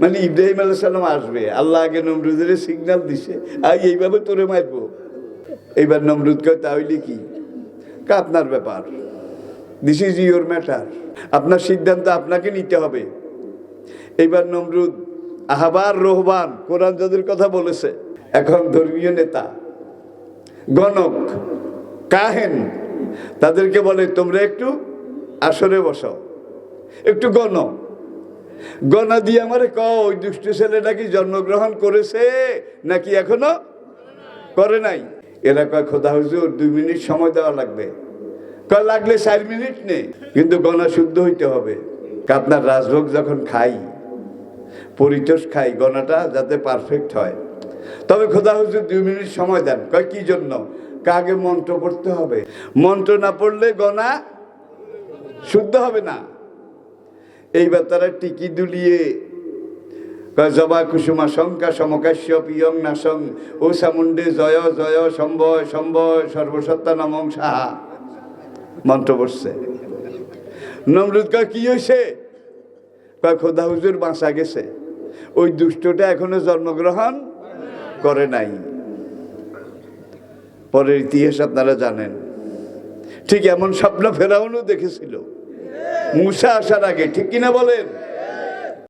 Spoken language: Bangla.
মানে ইব্রাহিম আলাহ সাল্লাম আসবে। আল্লাহ আগে নমরুদের সিগন্যাল দিছে। আই, এইভাবে তোরে মারবো। এইবার নমরুদ কয়, তাহলে কি? আপনার ব্যাপার। দিস ইজ ইউর ম্যাটার আপনার সিদ্ধান্ত আপনাকে নিতে হবে। এইবার নমরুদ, আহবার রোহবান, কোরআন যাদের কথা বলেছে, এখন ধর্মীয় নেতা, গণক, কাহেন, তাদেরকে বলে, তোমরা একটু আসরে বসো একটু গণ গণা দিয়ে আমারে ক ওই দুষ্ট ছেলেটা কি জন্মগ্রহণ করেছে, নাকি এখনও করে নাই? এরা কয়, খোদা হুজুর, দুই মিনিট সময় দেওয়া লাগবে। কয়, লাগলে চার মিনিট নেই কিন্তু গণা শুদ্ধ হইতে হবে। আপনার রাজভোগ যখন খাই, পরিতোষ খাই গণাটা যাতে পারফেক্ট হয়। তবে খোদা হুজুর, দুই মিনিট সময় দেন। কয়, কি জন্য? কাগে মন্ত্র পড়তে হবে? মন্ত্র না পড়লে গণা শুদ্ধ হবে না। এইবার তারা টিকি দুলিয়ে জবা কুসুমা শঙ্কা সমকাশ্য পিয়ং নাসং ও সামুন্ডে জয় জয় সম্ভয় সম্ভয়, সর্বসত্তা নমং সাহা। মন্ত্র পড়ছে নমরুদ কয়, কি হয়েছে খোদা হুজুর বাঁচা গেছে। ওই দুষ্টটা এখনও জন্মগ্রহণ করে নাই। পরের ইতিহাস আপনারা জানেন। ঠিক এমন স্বপ্ন ফেরাউনও দেখেছিল। মুসা আসার আগে ঠিক কিনা বলেন?